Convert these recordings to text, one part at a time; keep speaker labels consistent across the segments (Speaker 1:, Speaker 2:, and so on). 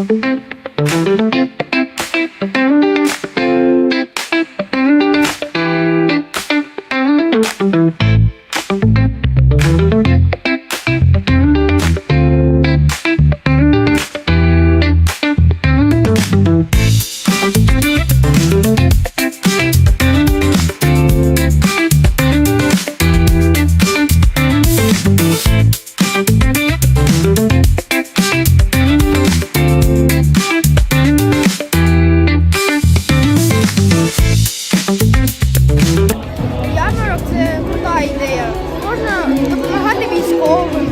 Speaker 1: Ярмарок військовим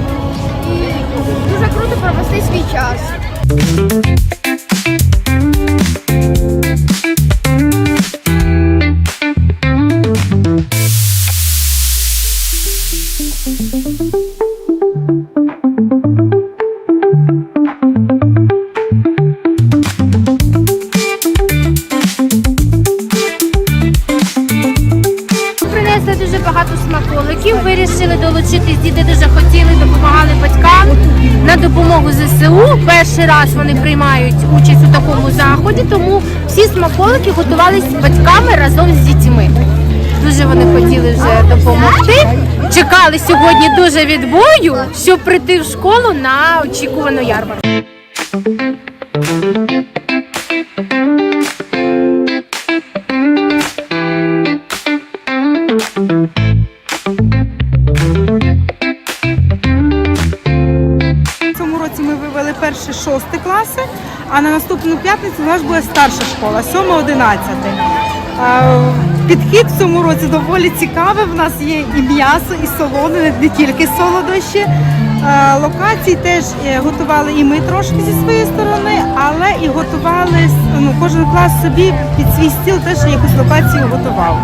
Speaker 1: і дуже круто провести свій час.
Speaker 2: Вирішили долучитись. Діти дуже хотіли, допомагали батькам на допомогу ЗСУ. Перший раз вони приймають участь у такому заході, тому всі смаколики готувалися з батьками разом з дітьми. Дуже вони хотіли вже допомогти. Чекали сьогодні дуже відбою, щоб прийти в школу на очікувану ярмарку.
Speaker 3: В вивели перші шості класи, а на наступну п'ятницю у нас буде старша школа, 7-11. Підхід в цьому році доволі цікавий. В нас є і м'ясо, і солоне, не тільки солодощі. Локації теж е, готували і ми трошки зі своєї сторони, але і готували ну, кожен клас собі під свій стіл теж якусь локацію готував.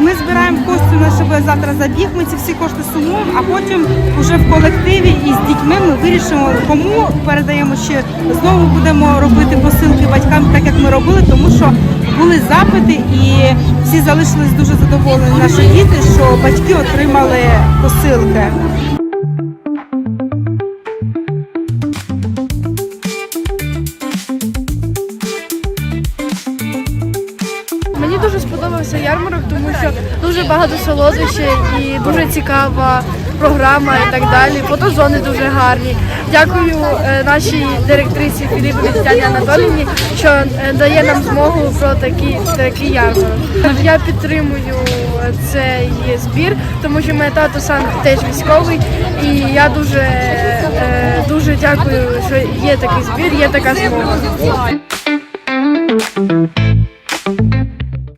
Speaker 3: Ми збираємо кошти на себе завтра забіг. Ми ці всі кошти сумуємо, а потім вже в колективі і з дітьми ми вирішимо, кому передаємо ще знову будемо робити посилки батькам, так як ми робили, тому що були запити і всі залишились дуже задоволені. Наші діти, що батьки отримали посилки.
Speaker 1: Дуже ярмарок, тому що дуже багато солодощів і дуже цікава програма і так далі. Фотозони дуже гарні. Дякую е, нашій директриці Філіпі Тетяні Анатоліївні, що е, дає нам змогу про такі, такий ярмарок. Я підтримую цей збір, тому що моя тато сам теж військовий, і я дуже, е, дуже дякую, що є такий збір, є така змога.